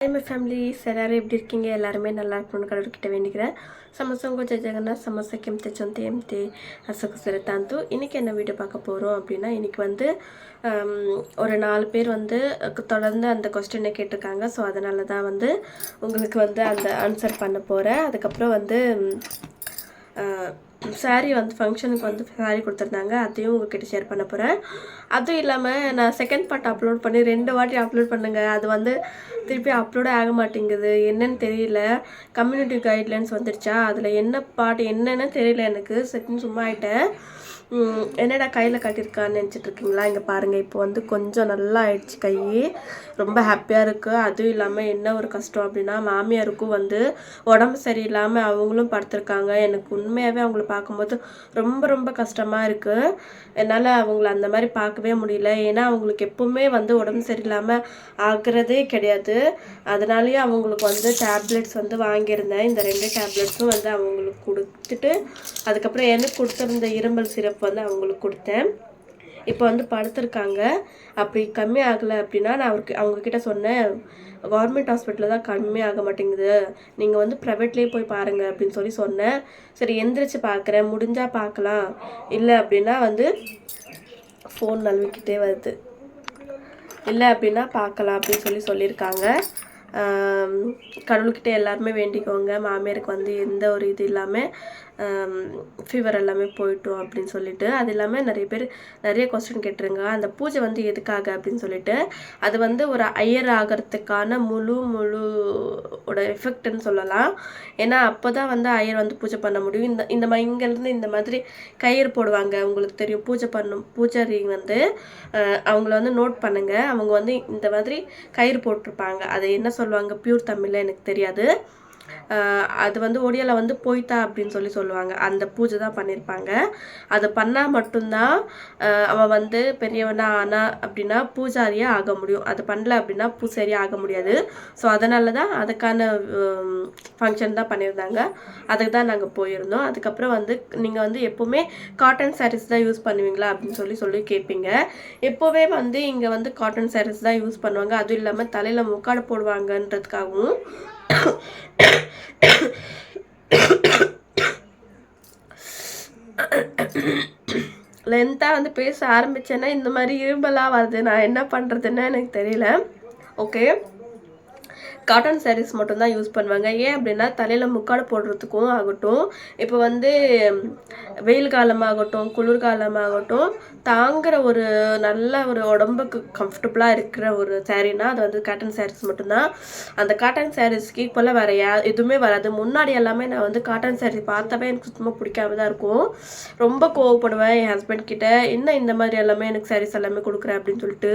My family எல்லோரும் எப்படி இருக்கீங்க? எல்லாருமே நல்லா இருக்கணும்னு கடவுள்கிட்ட வேண்டிக்கிறேன். சமசம் கொஞ்சம் ஜெகன்னா சமசக்கியம் தெச்சொந்தே எம்தே சிறு சிறத்தாந்து இன்றைக்கி என்ன வீடியோ பார்க்க போகிறோம் அப்படின்னா இன்றைக்கி வந்து ஒரு நாலு பேர் வந்து தொடர்ந்து அந்த கொஸ்டினை கேட்டிருக்காங்க. ஸோ அதனால தான் வந்து உங்களுக்கு வந்து அந்த ஆன்சர் பண்ண போகிறேன் அதுக்கப்புறம் வந்து சாரீ வந்து ஃபங்க்ஷனுக்கு வந்து சாரீ கொடுத்துருந்தாங்க. அதையும் உங்ககிட்ட ஷேர் பண்ண போகிறேன் அதுவும் இல்லாமல் நான் செகண்ட் பார்ட் அப்லோட் பண்ணி ரெண்டு வாட்டி அப்லோட் பண்ணுங்க. அது வந்து திருப்பி அப்லோடே ஆக மாட்டேங்குது. என்னன்னு தெரியல. கம்யூனிட்டி கைட்லைன்ஸ் வந்துருச்சா? அதில் என்ன பாட்டு என்னன்னு தெரியல எனக்கு. செகண்ட் சும்மா ஆகிட்டேன் என்னடா கையில் கட்டியிருக்கான்னு நினச்சிட்டு இருக்கீங்களா? இங்கே பாருங்கள் இப்போ வந்து கொஞ்சம் நல்லா ஆயிடுச்சு கை. ரொம்ப ஹாப்பியாக இருக்குது அதுவும் இல்லாமல் என்ன ஒரு கஷ்டம் அப்படின்னா மாமியாருக்கும் வந்து உடம்பு சரியில்லாமல் அவங்களும் படுத்திருக்காங்க. எனக்கு உண்மையாகவே அவங்கள பார்க்கும்போது ரொம்ப ரொம்ப கஷ்டமாக இருக்குது என்னால் அவங்கள அந்த மாதிரி பார்க்கவே முடியல. ஏன்னா அவங்களுக்கு எப்பவுமே வந்து உடம்பு சரியில்லாமல் ஆகுறதே கிடையாது. அதனாலேயே அவங்களுக்கு வந்து டேப்லெட்ஸ் வந்து வாங்கியிருந்தேன். இந்த ரெண்டு டேப்லெட்ஸும் வந்து அவங்களுக்கு கொடுத்துட்டு அதுக்கப்புறம் எனக்கு கொடுத்துருந்த இருமல் சிரப் வந்து அவங்களுக்கு கொடுத்தேன். இப்போ வந்து படுத்திருக்காங்க. அப்படி கம்மி ஆகலை அப்படின்னா நான் அவருக்கு அவங்கக்கிட்ட சொன்னேன் கவர்மெண்ட் ஹாஸ்பிட்டலில் தான் கம்மி ஆக மாட்டேங்குது. நீங்கள் வந்து ப்ரைவேட்லேயே போய் பாருங்கள் அப்படின்னு சொல்லி சொன்னேன். சரி எந்திரிச்சு பார்க்குறேன் முடிஞ்சால் பார்க்கலாம் இல்லை அப்படின்னா வந்து ஃபோன் நழுவிக்கிட்டே வருது. இல்லை அப்படின்னா பார்க்கலாம் அப்படின்னு சொல்லி சொல்லியிருக்காங்க. கடவுள்கிட்ட எல்லாருமே வேண்டிக்கோங்க. மாமியாருக்கு வந்து எந்த ஒரு இது இல்லாமல் ஃபீவர் எல்லாமே போயிட்டோம் அப்படின்னு சொல்லிட்டு. அது இல்லாமல் நிறைய பேர் நிறைய கொஸ்டின் கேட்டுருங்க. அந்த பூஜை வந்து எதுக்காக அப்படின்னு சொல்லிட்டு அது வந்து ஒரு ஐயர் ஆகிறதுக்கான முழு முழு ஓட எஃபெக்ட்னு சொல்லலாம். ஏன்னா அப்போ தான் வந்து ஐயர் வந்து பூஜை பண்ண முடியும். இந்த இந்த மாதிரி இங்கேருந்து இந்த மாதிரி கயிறு போடுவாங்க. உங்களுக்கு தெரியும் பூஜை பண்ணும் பூஜாரி வந்து அவங்கள வந்து நோட் பண்ணுங்கள் அவங்க வந்து இந்த மாதிரி கயிறு போட்டிருப்பாங்க. அதை என்ன சொல்லுவாங்க. பியூர் தமிழில் எனக்கு தெரியாது. அது வந்து ஒடியாவில் வந்து போய்த்தா அப்படின்னு சொல்லி சொல்லுவாங்க. அந்த பூஜை தான் பண்ணியிருப்பாங்க அதை பண்ணால் மட்டும்தான் அவன் வந்து பெரியவனா ஆனா அப்படின்னா பூஜாரியாக ஆக முடியும். அது பண்ணல அப்படின்னா பூசாரியாக ஆக முடியாது. ஸோ அதனால தான் அதுக்கான ஃபங்க்ஷன் தான் பண்ணியிருந்தாங்க. அதுக்கு தான் நாங்கள் போயிருந்தோம். அதுக்கப்புறம் வந்து நீங்கள் வந்து எப்போவுமே காட்டன் சாரீஸ் தான் யூஸ் பண்ணுவீங்களா அப்படின்னு சொல்லி சொல்லி கேட்பீங்க எப்போவே வந்து இங்கே வந்து காட்டன் சாரீஸ் தான் யூஸ் பண்ணுவாங்க. அதுவும் இல்லாமல் தலையில் முக்காடு போடுவாங்கன்றதுக்காகவும் லென்த்தாக வந்து பேச ஆரம்பித்தேன்னா இந்த மாதிரி இரும்பலாக வருது. நான் என்ன பண்ணுறதுன்னு எனக்கு தெரியல. ஓகே காட்டன் சாரீஸ் மட்டும்தான் யூஸ் பண்ணுவாங்க. ஏன் அப்படின்னா தலையில் முக்காடு போடுறதுக்கும் ஆகட்டும் இப்போ வந்து வெயில் காலமாகட்டும் குளிர்காலமாகட்டும் தாங்குற ஒரு நல்ல ஒரு உடம்புக்கு கம்ஃபர்டபுளாக இருக்கிற ஒரு சாரீனா அது வந்து காட்டன் சாரீஸ் மட்டும்தான். அந்த காட்டன் சாரீஸ்க்கு ஈக்குவலாக வேறு யா எதுவுமே வராது. முன்னாடி எல்லாமே நான் வந்து காட்டன் சாரீ பார்த்தாவே எனக்கு சுத்தமாக பிடிக்காம தான் இருக்கும். ரொம்ப கோவப்படுவேன் என் ஹஸ்பண்ட் கிட்ட. என்ன இந்த மாதிரி எல்லாமே எனக்கு சாரீஸ் எல்லாமே கொடுக்குறேன் அப்படின்னு சொல்லிட்டு.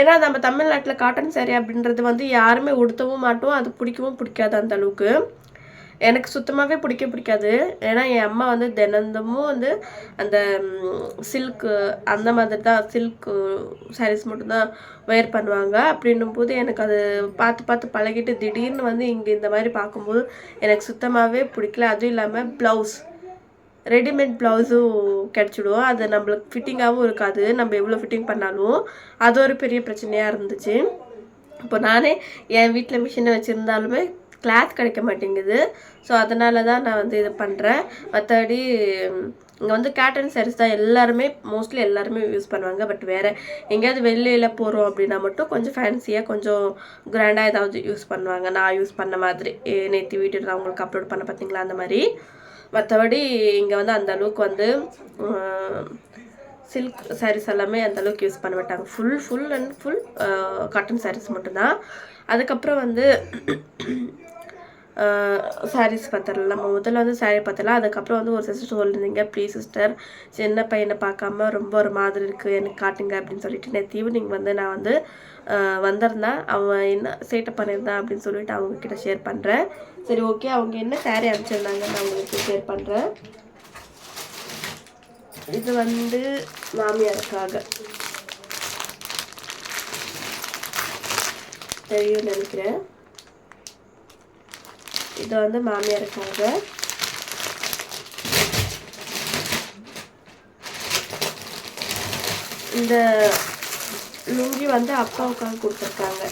ஏன்னா நம்ம தமிழ்நாட்டில் காட்டன் சாரீ அப்படின்றது வந்து யாருமே உடுத்தவும் மாட்டோம் அது பிடிக்கவும் பிடிக்காது அந்த அளவுக்கு. எனக்கு சுத்தமாகவே பிடிக்க பிடிக்காது. ஏன்னா என் அம்மா வந்து தினந்தமும் வந்து அந்த சில்க்கு அந்த மாதிரி தான் சில்க்கு சாரீஸ் மட்டும்தான் வேர் பண்ணுவாங்க. அப்படின்னும் போது எனக்கு அது பார்த்து பார்த்து பழகிட்டு திடீர்னு வந்து இங்கே இந்த மாதிரி பார்க்கும்போது எனக்கு சுத்தமாகவே பிடிக்கல. அதுவும் இல்லாமல் ப்ளவுஸ் ரெடிமேட் ப்ளவுஸும் கிடச்சிடும். அது நம்மளுக்கு ஃபிட்டிங்காகவும் இருக்காது. நம்ம எவ்வளோ ஃபிட்டிங் பண்ணாலும். அது ஒரு பெரிய பிரச்சனையாக இருந்துச்சு. இப்போ நானே என் வீட்டில் மிஷினை வச்சுருந்தாலுமே கிளாத் கிடைக்க மாட்டேங்குது. ஸோ அதனால தான் நான் வந்து இது பண்ணுறேன் மற்றபடி இங்கே வந்து கேட்டன் சாரீஸ் தான் எல்லாருமே மோஸ்ட்லி எல்லாருமே யூஸ் பண்ணுவாங்க. பட் வேறு எங்கேயாவது வெளியில் போகிறோம் அப்படின்னா மட்டும் கொஞ்சம் ஃபேன்சியாக கொஞ்சம் கிராண்டாக ஏதாவது யூஸ் பண்ணுவாங்க. நான் யூஸ் பண்ண மாதிரி. நேற்று வீடியோ நான் உங்களுக்கு அப்லோட் பண்ண பார்த்தீங்களா? அந்த மாதிரி. மற்றபடி இங்கே வந்து அந்த அளவுக்கு வந்து சில்க் சாரீஸ் எல்லாமே அந்தளவுக்கு யூஸ் பண்ண மாட்டாங்க. Full full and full cotton saris மட்டும்தான். அதுக்கப்புறம் வந்து சாரீஸ் பார்த்தரலாம் நம்ம முதல்ல வந்து சாரீ பார்த்துடலாம் அதுக்கப்புறம் வந்து ஒரு சிஸ்டர் சொல்லியிருந்தீங்க ப்ளீஸ் சிஸ்டர் சின்ன பையனை பார்க்காம ரொம்ப ஒரு மாதிரி இருக்குது எனக்கு காட்டுங்க அப்படின்னு சொல்லிட்டு நேற்று ஈவினிங் வந்து நான் வந்து வந்திருந்தேன் அவன் என்ன சேட்டை பண்ணியிருந்தான் அப்படின்னு சொல்லிட்டு அவங்கக்கிட்ட ஷேர் பண்ணுறேன் சரி ஓகே அவங்க என்ன சாரீ அனுப்பிச்சிருந்தாங்க நான் உங்களுக்கு ஷேர் பண்ணுறேன் இது வந்து மாமியாருக்காக. தெரியும் நினைக்கிறேன். இது வந்து மாமியாருக்காக. இந்த லுங்கி வந்து அப்பாவுக்காக கொடுத்துருக்காங்க.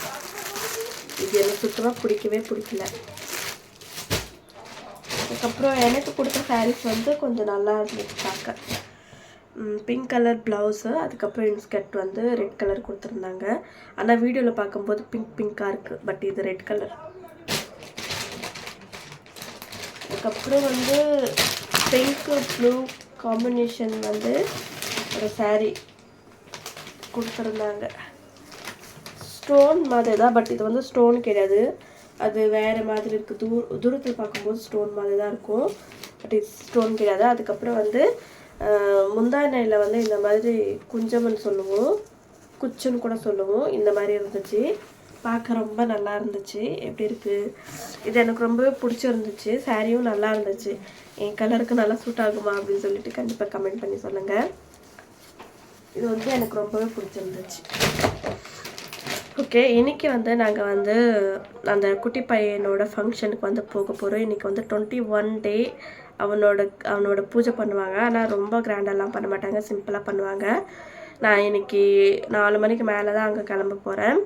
இது எனக்கு சுத்தமாக பிடிக்கவே பிடிக்கல. அதுக்கப்புறம் எனக்கு கொடுத்த சாரீஸ் வந்து கொஞ்சம் நல்லா இருந்துச்சு பார்க்க. பிங்க் கலர் ப்ளவுஸு அதுக்கப்புறம் இன்ஸ்கர்ட் வந்து ரெட் கலர் கொடுத்துருந்தாங்க. ஆனால் வீடியோவில் பார்க்கும்போது பிங்க் பிங்க்காக இருக்குது பட் இது ரெட் கலர் அதுக்கப்புறம் வந்து பிங்க்கு ப்ளூ காம்பினேஷன் வந்து ஒரு சாரீ கொடுத்துருந்தாங்க. ஸ்டோன் மாதிரி தான் பட் இது வந்து ஸ்டோன் கிடையாது. அது வேறு மாதிரி இருக்குது தூர் தூரத்தில் பார்க்கும்போது ஸ்டோன் மாதிரி தான் இருக்கும். பட் இது ஸ்டோன் கிடையாது. அதுக்கப்புறம் வந்து ஆஹ், முந்தானையில் வந்து இந்த மாதிரி குஞ்சம்னு சொல்லுவோம். குச்சுன்னு கூட சொல்லுவோம். இந்த மாதிரி இருந்துச்சு. பார்க்க ரொம்ப நல்லா இருந்துச்சு. எப்படி இருக்குது இது எனக்கு ரொம்பவே பிடிச்சிருந்துச்சு. சாரியும் நல்லா இருந்துச்சு. என் கலருக்கு நல்லா சூட் ஆகுமா அப்படின்னு சொல்லிட்டு கண்டிப்பாக கமெண்ட் பண்ணி சொல்லுங்கள் இது வந்து எனக்கு ரொம்பவே பிடிச்சிருந்துச்சு. ஓகே இன்னைக்கு வந்து நாங்கள் வந்து அந்த குட்டி பையனோட ஃபங்க்ஷனுக்கு வந்து போக போகிறோம் இன்றைக்கி வந்து டுவெண்ட்டி ஒன் டே அவனோட அவனோட பூஜை பண்ணுவாங்க. ஆனால் ரொம்ப கிராண்டெல்லாம் பண்ண மாட்டாங்க. சிம்பிளாக பண்ணுவாங்க. நான் இன்னைக்கு நாலு மணிக்கு மேலே தான் அங்கே கிளம்ப போகிறேன்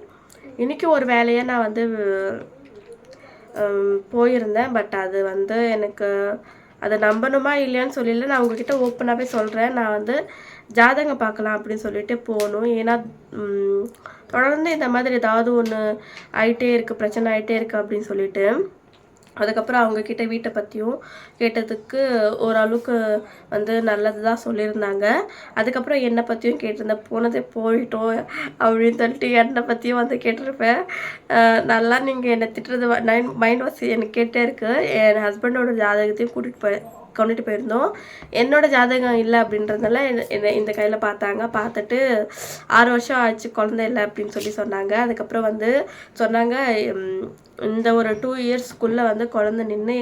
இன்றைக்கி ஒரு வேலையை நான் வந்து போயிருந்தேன். பட் அது வந்து எனக்கு அதை நம்பணுமா இல்லையான்னு சொல்லல. நான் உங்ககிட்ட ஓப்பனாகவே சொல்கிறேன் நான் வந்து ஜாதகம் பார்க்கலாம் அப்படின்னு சொல்லிட்டு போகணும். ஏன்னா தொடர்ந்து இந்த மாதிரி ஏதாவது ஒன்று ஆகிட்டே இருக்குது பிரச்சனை ஆகிட்டே இருக்குது அப்படின்னு சொல்லிட்டு. அதுக்கப்புறம் அவங்கக்கிட்ட வீட்டை பற்றியும் கேட்டதுக்கு ஓரளவுக்கு வந்து நல்லது தான் சொல்லியிருந்தாங்க. அதுக்கப்புறம் என்னை பற்றியும் கேட்டிருந்தேன். போனதே போயிட்டோம் அப்படின்னு சொல்லிட்டு என்னை பற்றியும் வந்து கேட்டிருப்பேன். நல்லா நீங்கள் என்னை திட்டுறது மைண்ட் வாஷ் எனக்கு கேட்டே இருக்குது என் ஹஸ்பண்டோட ஜாதகத்தையும் கூட்டிகிட்டு போய் கொண்டுட்டு போயிருந்தோம். என்னோட ஜாதகம் இல்லை அப்படின்றதுனால என்ன- என்னை இந்த கையில் பார்த்தாங்க. பார்த்துட்டு ஆறு வருஷம் ஆச்சு குழந்த இல்லை அப்படின்னு சொல்லி சொன்னாங்க. அதுக்கப்புறம் வந்து சொன்னாங்க இந்த ஒரு டூ இயர்ஸ்க்குள்ளே வந்து குழந்த நின்று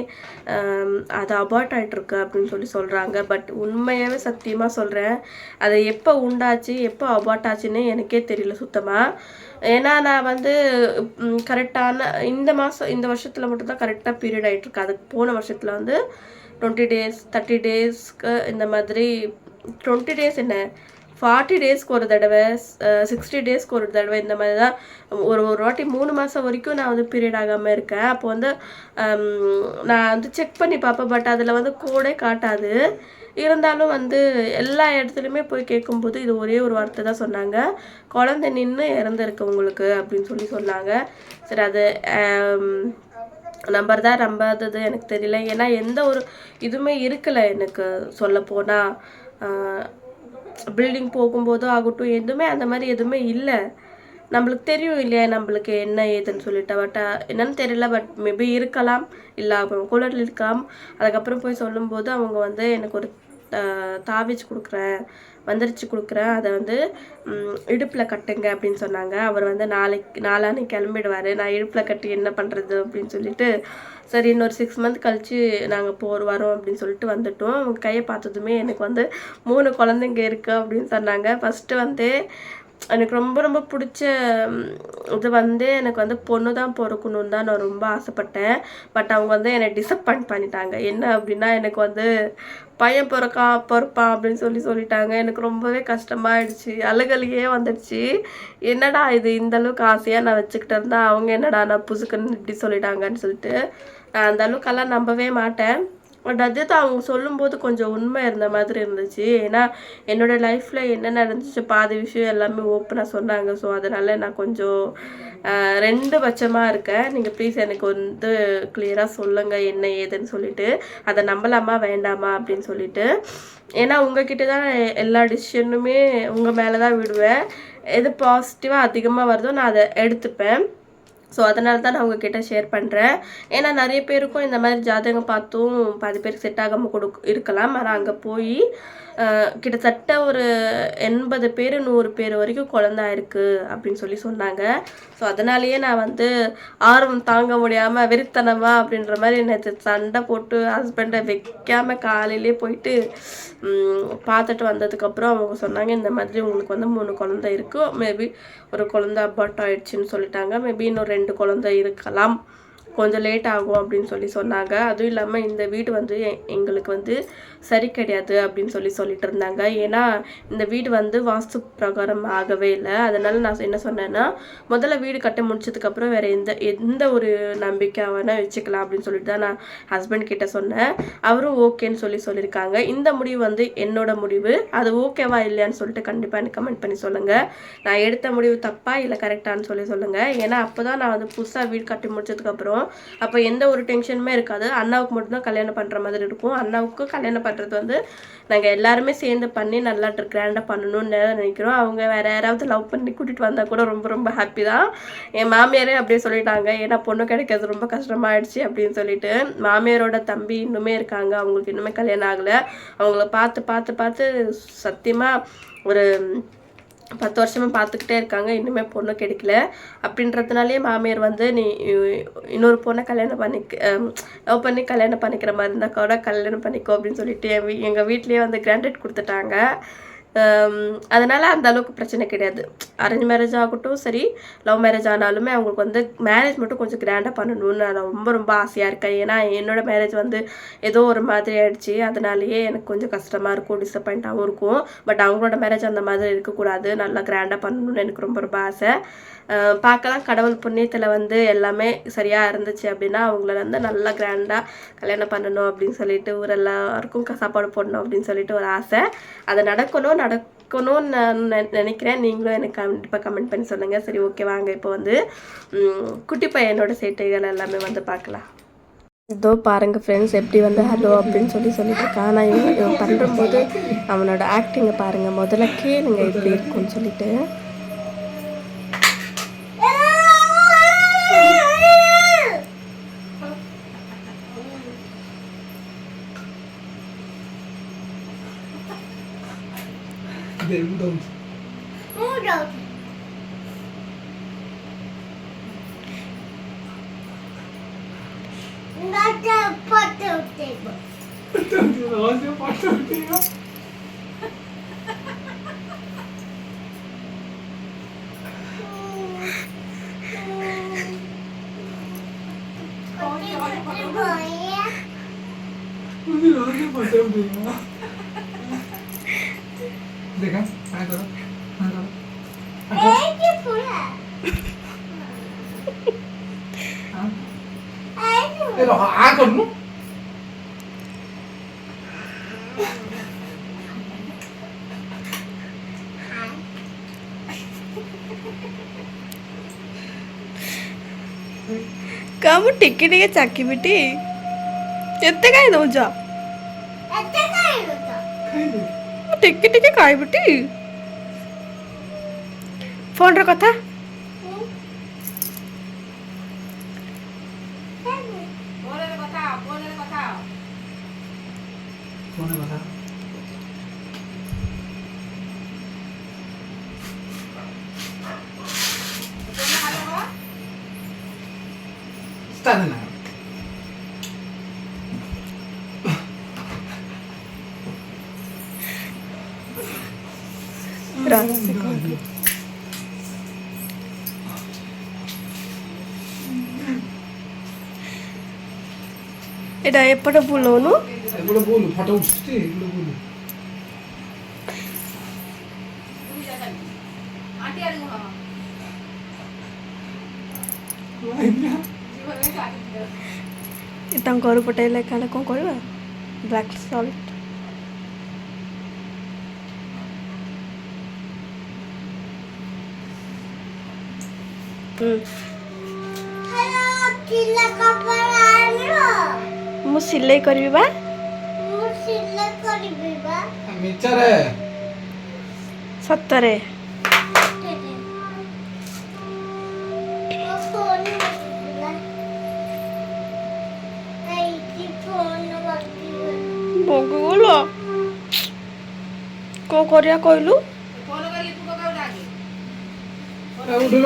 அது அபார்ட் ஆகிட்டுருக்கு அப்படின்னு சொல்லி சொல்கிறாங்க பட் உண்மையாகவே சத்தியமாக சொல்கிறேன் அது எப்போ உண்டாச்சு எப்போ அபார்ட் ஆச்சுன்னு எனக்கே தெரியல சுத்தமாக ஏன்னா நான் வந்து கரெக்டான இந்த மாதம் இந்த வருஷத்தில் மட்டும்தான் கரெக்டாக பீரியட் ஆகிட்டுருக்கு அதுக்கு போன வருஷத்தில் வந்து டுவெண்ட்டி டேஸ் தேர்ட்டி டேஸ்க்கு இந்த மாதிரி டுவெண்ட்டி டேஸ் என்ன? ஃபார்ட்டி டேஸ்க்கு ஒரு தடவை சிக்ஸ்டி டேஸ்க்கு ஒரு தடவை இந்த மாதிரி தான் ஒரு ஒரு வாட்டி மூணு மாதம் வரைக்கும் நான் வந்து பீரியட் ஆகாமல் இருக்கேன். அப்போ வந்து நான் வந்து செக் பண்ணி பார்ப்பேன். பட் அதில் வந்து கோடே காட்டாது. இருந்தாலும் வந்து எல்லா இடத்துலையுமே போய் கேட்கும்போது இது ஒரே ஒரு வார்த்தை தான் சொன்னாங்க. குழந்தை நின்று இறந்துருக்கு உங்களுக்கு அப்படின்னு சொல்லி சொன்னாங்க. சரி அது நம்பர் தான் நம்பாதது எனக்கு தெரியல. ஏன்னா எந்த ஒரு இதுவுமே இருக்கலை எனக்கு சொல்ல போனால் பில்டிங் போகும்போதோ ஆகட்டும் எதுவுமே அந்த மாதிரி எதுவுமே இல்லை. நம்மளுக்கு தெரியும் இல்லையா நம்மளுக்கு என்ன ஏதுன்னு சொல்லிட்டு. பட் என்னன்னு தெரியல பட் மேபி இருக்கலாம் இல்லை கூலர் இருக்கலாம். அதுக்கப்புறம் போய் சொல்லும்போது அவங்க வந்து எனக்கு ஒரு தாவிச்சு கொடுக்குறேன் வந்துருச்சு கொடுக்குறேன் அதை வந்து இடுப்பில் கட்டுங்க அப்படின்னு சொன்னாங்க. அவர் வந்து நாளைக்கு நாளான்னு கிளம்பிடுவார். நான் இடுப்பில் கட்டி என்ன பண்ணுறது அப்படின்னு சொல்லிட்டு சரி இன்னொரு சிக்ஸ் மந்த் கழித்து நாங்கள் போர் வரோம் அப்படின்னு சொல்லிட்டு வந்துட்டோம். அவங்க கையை பார்த்ததுமே எனக்கு வந்து மூணு குழந்தைங்க இருக்குது அப்படின்னு சொன்னாங்க. ஃபஸ்ட்டு வந்து எனக்கு ரொம்ப ரொம்ப பிடிச்ச இது வந்து எனக்கு வந்து பொண்ணு தான் பிறக்கணுன்னு தான் நான் ரொம்ப ஆசைப்பட்டேன். பட் அவங்க வந்து என்னை டிசப்பாயிண்ட் பண்ணிட்டாங்க. என்ன அப்படின்னா எனக்கு வந்து பையன் பிறக்கா பிறப்பான் அப்படின்னு சொல்லி சொல்லிட்டாங்க. எனக்கு ரொம்பவே கஷ்டமாயிடுச்சு. அழுகலையே வந்துடுச்சு. என்னடா இது இந்த அளவுக்கு ஆசையாக நான் வச்சுக்கிட்டு இருந்தா? அவங்க என்னடா நான் புசுக்குன்னு இப்படி சொல்லிட்டாங்கன்னு சொல்லிட்டு நான் அந்த அளவுக்கெல்லாம் நம்பவே மாட்டேன். பட் அதுதான் அவங்க சொல்லும்போது கொஞ்சம் உண்மை இருந்த மாதிரி இருந்துச்சு. ஏன்னா என்னோடய லைஃப்பில் என்ன நடந்துச்சு பாதி விஷயம் எல்லாமே ஓப்பனாக சொன்னாங்க. ஸோ அதனால் நான் கொஞ்சம் ரெண்டு பட்சமாக இருக்கேன். நீங்கள் ப்ளீஸ் எனக்கு வந்து கிளியராக சொல்லுங்கள் என்ன ஏதுன்னு சொல்லிட்டு. அதை நம்பலாமா வேண்டாமா அப்படின்னு சொல்லிட்டு. ஏன்னா உங்ககிட்ட தான் எல்லா டிசிஷனுமே உங்கள் மேலே தான் விடுவேன். எது பாசிட்டிவாக அதிகமாக வருதோ நான் அதை எடுத்துப்பேன். ஸோ அதனால தான் நான் உங்ககிட்ட ஷேர் பண்ணுறேன் ஏன்னா நிறைய பேருக்கும் இந்த மாதிரி ஜாதகம் பார்த்தும் பாதி பேருக்கு செட் ஆகாமல் கொடு இருக்கலாம். ஆனால் அங்கே போய் கிட்டத்தட்ட ஒரு எண்பது பேர் நூறு பேர் வரைக்கும் குழந்த ஆயிருக்கு அப்படின்னு சொல்லி சொன்னாங்க. ஸோ அதனாலேயே நான் வந்து ஆர்வம் தாங்க முடியாமல் வெறித்தனமா அப்படின்ற மாதிரி நேற்று சண்டை போட்டு ஹஸ்பண்டை வைக்காமல் காலையிலே போயிட்டு பார்த்துட்டு வந்ததுக்கப்புறம் அவங்க சொன்னாங்க இந்த மாதிரி உங்களுக்கு வந்து மூணு குழந்தை இருக்குது மேபி ஒரு குழந்தை அபார்ட் ஆயிடுச்சுன்னு சொல்லிட்டாங்க. மேபி இன்னும் ரெண்டு குழந்தை இருக்கலாம். கொஞ்சம் லேட் ஆகும் அப்படின்னு சொல்லி சொன்னாங்க. அதுவும் இல்லாமல் இந்த வீடு வந்து எ- எங்களுக்கு வந்து சரி கிடையாது அப்படின்னு சொல்லி சொல்லிட்டு இருந்தாங்க. ஏன்னா இந்த வீடு வந்து வாஸ்து பிரகாரம் ஆகவே இல்லை. அதனால் நான் என்ன சொன்னேன்னா முதல்ல வீடு கட்ட முடிச்சதுக்கப்புறம் வேறு எந்த எந்த ஒரு நம்பிக்கை வேணால் வச்சுக்கலாம் அப்படின்னு சொல்லிட்டு தான் நான் ஹஸ்பண்ட் கிட்ட சொன்னேன். அவரும் ஓகேன்னு சொல்லி சொல்லியிருக்காங்க. இந்த முடிவு வந்து என்னோட முடிவு. அது ஓகேவா இல்லையான்னு சொல்லிட்டு கண்டிப்பாக எனக்கு கமெண்ட் பண்ணி சொல்லுங்கள் நான் எடுத்த முடிவு தப்பா இல்லை கரெக்டான்னு சொல்லி சொல்லுங்கள் ஏன்னா அப்போ தான் நான் வந்து புதுசாக வீடு கட்டி முடிச்சதுக்கப்புறம் அப்போ எந்த ஒரு டென்ஷனுமே இருக்காது. அண்ணாவுக்கு மட்டும்தான் கல்யாணம் பண்ணுற மாதிரி இருக்கும். அண்ணாவுக்கு கல்யாணம் பண்ணுறது வந்து நாங்கள் எல்லாருமே சேர்ந்து பண்ணி நல்லா கிராண்டாக பண்ணணும்னு நினைக்கிறோம். அவங்க வேறு யாராவது லவ் பண்ணி கூட்டிகிட்டு வந்தால் கூட ரொம்ப ரொம்ப ஹாப்பி தான். என் மாமியாரே அப்படியே சொல்லிட்டாங்க. ஏன்னா பொண்ணு கிடைக்கிறது ரொம்ப கஷ்டமாயிடுச்சு அப்படின்னு சொல்லிட்டு. மாமியாரோட தம்பி இன்னுமே இருக்காங்க. அவங்களுக்கு இன்னுமே கல்யாணம் ஆகலை. அவங்கள பார்த்து பார்த்து பார்த்து சத்தியமாக ஒரு பத்து வருஷமாக பார்த்துக்கிட்டே இருக்காங்க. இன்னுமே பொண்ணு கிடைக்கல. அப்படின்றதுனாலே மாமியார் வந்து நீ இன்னொரு பொண்ணை கல்யாணம் பண்ணிக்க லவ் பண்ணி கல்யாணம் பண்ணிக்கிற மாதிரி இருந்தால் கூட கல்யாணம் பண்ணிக்கோ அப்படின்னு சொல்லிட்டு என் வீ எங்கள் வீட்லேயே வந்து கிராண்டட் கொடுத்துட்டாங்க. அதனால் அந்த அளவுக்கு பிரச்சனை கிடையாது. அரேஞ்ச் மேரேஜ் ஆகட்டும் சரி லவ் மேரேஜ் ஆனாலுமே அவங்களுக்கு வந்து மேரேஜ் மட்டும் கொஞ்சம் கிராண்டாக பண்ணணும்னு நான் ரொம்ப ரொம்ப ஆசையாக இருக்கேன். ஏன்னா என்னோட மேரேஜ் வந்து ஏதோ ஒரு மாதிரி ஆயிடுச்சு. அதனாலேயே எனக்கு கொஞ்சம் கஷ்டமாக இருக்கும் டிசப்பாயிண்ட்டாகவும் இருக்கும். பட் அவங்களோட மேரேஜ் அந்த மாதிரி இருக்கக்கூடாது. நல்லா கிராண்டாக பண்ணணும்னு எனக்கு ரொம்ப ரொம்ப ஆசை. பார்க்கலாம். கடவுள் புண்ணியத்தில் வந்து எல்லாமே சரியாக இருந்துச்சு அப்படின்னா அவங்கள வந்து நல்லா கிராண்டாக கல்யாணம் பண்ணணும் அப்படின்னு சொல்லிட்டு ஊரெல்லாருக்கும் சாப்பாடு போடணும் அப்படின்னு சொல்லிட்டு ஒரு ஆசை. அது நடக்கணும் நடக்கணும்னு நான் நெ- நினைக்கிறேன். நீங்களும் எனக்கு கண்டிப்பாக கமெண்ட் பண்ணி சொல்லுங்கள் சரி ஓகே வாங்க. இப்போ வந்து குட்டி பையனோட சேட்டைகள் எல்லாமே வந்து பார்க்கலாம். இதோ பாருங்க ஃப்ரெண்ட்ஸ் எப்படி வந்து ஹலோ அப்படின்னு சொல்லி சொல்லிட்டு இருக்கான் இவன் இவன் பண்ணும்போது அவனோட ஆக்டிங்கை பாருங்க. முதல்ல கேளுங்க எப்படி இருக்கும்னு சொல்லிட்டு. Okay, who don't? The potato table. don't do the potato table. ಆ ಕಣ್ಣು କାମ ଟିକେ ଟିକେ ଚାକିବି ଟି ଏତେ କାହିଁ ଦଉଛ ଟିକେ ଟିକେ ଖାଇବି ଟି ଫୋନ୍ର କଥା పోనీ బాగా ఇస్తాను నాకు এটা এরপরে বলুন এগুলো বলু ফটো উঠছে এগুলো বলু ତାଙ୍କ ଘରୁ ପଟେଇଲେ କାଳେ କ'ଣ କରିବା ବ୍ଲାକ୍ ସଲ୍ଟ ମୁଁ ସିଲେଇ କରିବି ବା മിച്ചറേ സത്തറേ বগুলো। কো করিয়া কইলু? উঠল।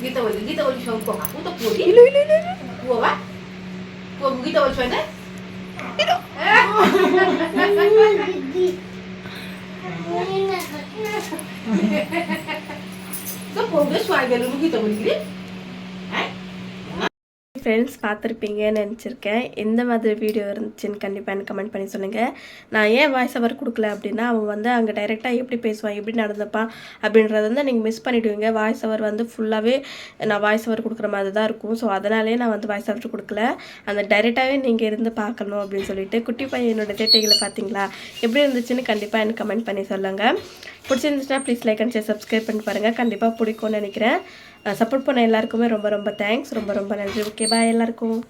গীতা বলি গীতা বলি সব কাকু তো পড়ি বাবা কবু গীতা বলছো না তো পড়বে সোয়াই গেল গীতা বলি ஃப்ரெண்ட்ஸ் பார்த்துருப்பீங்கன்னு நினச்சிருக்கேன். எந்த மாதிரி வீடியோ இருந்துச்சுன்னு கண்டிப்பாக எனக்கு கமெண்ட் பண்ணி சொல்லுங்கள் நான் ஏன் வாய்ஸ் ஓவர் கொடுக்கல அப்படின்னா அவன் வந்து அங்கே டைரெக்டாக எப்படி பேசுவான் எப்படி நடந்துப்பான் அப்படின்றத வந்து நீங்கள் மிஸ் பண்ணிவிடுவீங்க வாய்ஸ் ஓவர் வந்து ஃபுல்லாகவே நான் வாய்ஸ் ஓவர் கொடுக்குற மாதிரி தான் இருக்கும். ஸோ அதனாலே நான் வந்து வாய்ஸ் ஓவர் கொடுக்கல. அந்த டைரெக்டாகவே நீங்கள் இருந்து பார்க்கணும் அப்படின்னு சொல்லிட்டு குட்டி பையனோட தேட்டைகளை பார்த்தீங்களா? எப்படி இருந்துச்சுன்னு கண்டிப்பாக எனக்கு கமெண்ட் பண்ணி சொல்லுங்கள் பிடிச்சிருந்துச்சுன்னா please like and share subscribe பண்ணி பாருங்கள் கண்டிப்பாக பிடிக்கும்னு நினைக்கிறேன். சப்போர்ட் பண்ண எல்லாருக்குமே ரொம்ப ரொம்ப தேங்க்ஸ் ரொம்ப ரொம்ப நன்றி. ஓகே பாய் எல்லாருக்கும்.